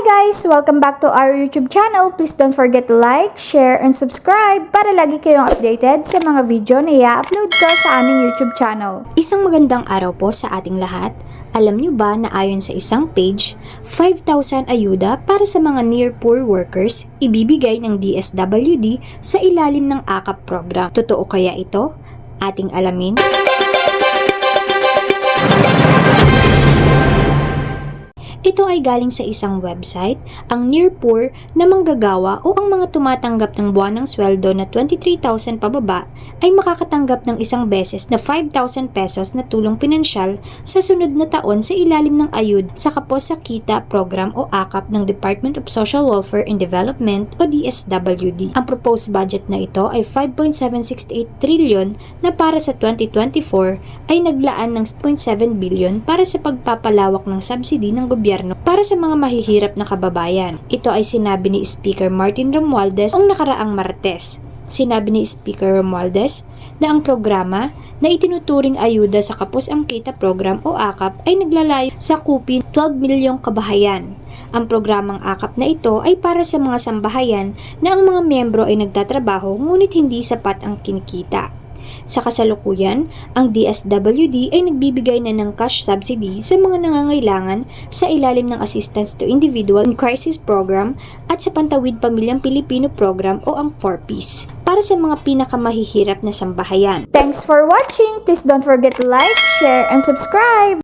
guys! Welcome back to our YouTube channel. Please don't forget to like, share, and subscribe para lagi kayong updated sa mga video na i-upload ko sa aming YouTube channel. Isang magandang araw po sa ating lahat. Alam nyo ba na ayon sa isang page, 5,000 ayuda para sa mga near poor workers ibibigay ng DSWD sa ilalim ng AKAP program. Totoo kaya ito? Ating alamin. Ito ay galing sa isang website, ang Near Poor na manggagawa o ang mga tumatanggap ng buwanang sweldo na 23,000 pababa ay makakatanggap ng isang beses na 5,000 pesos na tulong pinansyal sa sunod na taon sa ilalim ng ayud sa Kapos sa Kita program o AKAP ng Department of Social Welfare and Development o DSWD. Ang proposed budget na ito ay 5.768 trillion na para sa 2024 ay naglaan ng 0.7 billion para sa pagpapalawak ng subsidy ng gobyerno para sa mga mahihirap na kababayan. Ito ay sinabi ni Speaker Martin Romualdez ang nakaraang Martes. Sinabi ni Speaker Romualdez na ang programa na itinuturing ayuda sa Kapos ang Kita Program o AKAP ay naglalayo sa kupin 12 milyong kabahayan. Ang programang AKAP na ito ay para sa mga sambahayan na ang mga miyembro ay nagtatrabaho ngunit hindi sapat ang kinikita. Sa kasalukuyan, ang DSWD ay nagbibigay na ng cash subsidy sa mga nangangailangan sa ilalim ng Assistance to Individual in Crisis Program at sa Pantawid Pamilyang Pilipino Program o ang 4Ps para sa mga pinakamahihirap na sambahayan. Thanks for watching! Please don't forget to like, share, and subscribe!